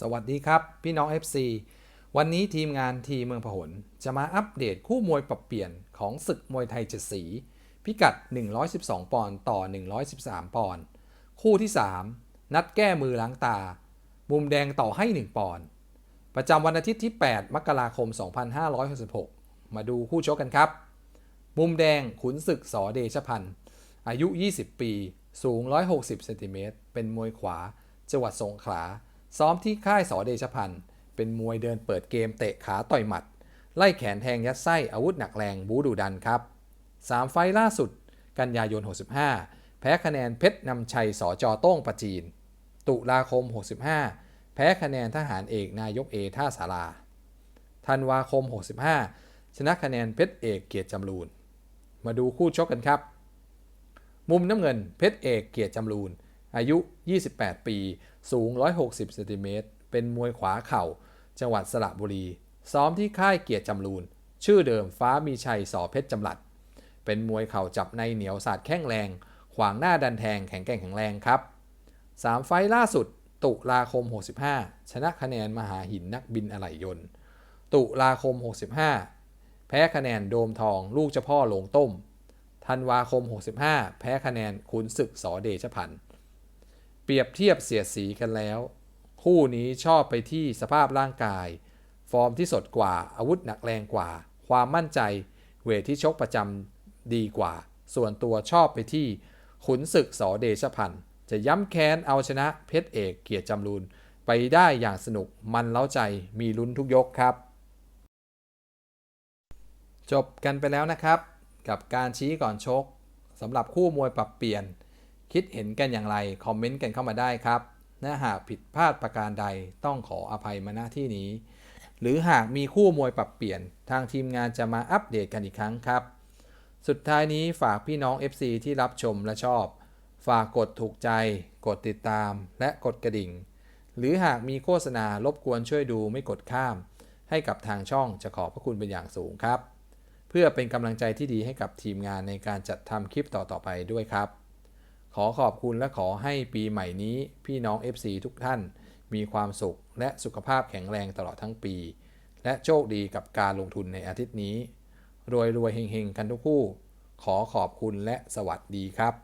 สวัสดีครับ พี่น้อง FC วันนี้ทีมงานทีเมืองพหล จะมาอัปเดตคู่มวยปรับเปลี่ยนของศึกมวยไทยเจ็ดสี พิกัด 112 ปอนด์ต่อ 113 ปอนด์คู่ที่ 3 นัดแก้มือล้างตา มุมแดงต่อให้ 1 ปอนด์ประจำวันอาทิตย์ที่ 8 มกราคม 2566 มาดูคู่ชกกันครับ มุมแดงขุนศึกสอเดชพันธ์อายุ 20 ปี สูง 160เซนติเมตรเป็นมวยขวาจังหวัดสงขลา ซ้อมที่ค่ายสอเดชพันธ์เป็นมวยเดินเปิดเกมเตะขาต่อยหมัด ไล่แขนแทงยัดไส้อาวุธหนักแรงบูดูดันครับ 3 ไฟล่าสุด กันยายน 65 แพ้คะแนนเพชรนำชัยสอจอโต้งประจีน ตุลาคม 65 แพ้คะแนนทหารเอกนายกเอท่าสาราธันวาคม 65 ชนะคะแนนเพชรเอกเกียรติจำรูน มาดูคู่ชกกันครับ มุมน้ำเงินเพชรเอกเกียรติจำรูน อายุ 28 ปี สูง 160เซนติเมตรเป็นมวยขวาเข่า จังหวัดสระบุรี ซ้อมที่ค่ายเกียรติจำรูน ชื่อเดิมฟ้ามีชัยสอเพชรจำรัด เป็นมวยเข่าจับในเหนียวสาดแข้งแรง ขวางหน้าดันแทงแข็งแกร่งแข็งแรงครับ 3 ไฟล์ล่าสุด ตุลาคม 65 ชนะคะแนนมหาหินนักบินอะไหล่ยนต์ ตุลาคม 65 แพ้คะแนนโดมทองลูกเจ้าพ่อหลงต้มธันวาคม 65 แพ้คะแนนขุนศึกสอเดชพันธ์ เปรียบเทียบเสียดสีกันแล้ว คู่นี้ชอบไปที่สภาพร่างกาย ฟอร์มที่สดกว่าอาวุธหนักแรงกว่า ความมั่นใจ เวทที่ชกประจำดีกว่า ส่วนตัวชอบไปที่ขุนศึกสอเดชพันธ์จะย้ำแค้นเอาชนะเพชรเอกเกียรติจำรูนไปได้อย่างสนุกมันเล้าใจมีลุ้นทุกยกครับ จบกันไปแล้วนะครับ กับการชี้ก่อนชกสำหรับคู่มวยปรับเปลี่ยน คิดเห็นกันอย่างไร คอมเมนต์กันเข้ามาได้ครับและหากผิดพลาดประการใดต้องขออภัยมาณที่นี้ หรือหากมีคู่มวยปรับเปลี่ยน ทางทีมงานจะมาอัปเดตกันอีกครั้งครับ สุดท้ายนี้ฝากพี่น้อง FC ที่รับชมและชอบ ฝากกดถูกใจ กดติดตาม และกดกระดิ่ง หรือหากมีโฆษณารบกวนช่วยดูไม่กดข้าม ให้กับทางช่องจะขอบพระคุณเป็นอย่างสูงครับ เพื่อเป็นกำลังใจที่ดีให้กับทีมงานในการจัดทำคลิปต่อๆไปด้วยครับ ขอขอบคุณและขอให้ปีใหม่นี้ พี่น้อง FC ทุกท่าน มีความสุขและสุขภาพแข็งแรงตลอดทั้งปี และโชคดีกับการลงทุนในอาทิตย์นี้ รวยรวยเฮงๆ กันทุกคู่ ขอขอบคุณและสวัสดีครับ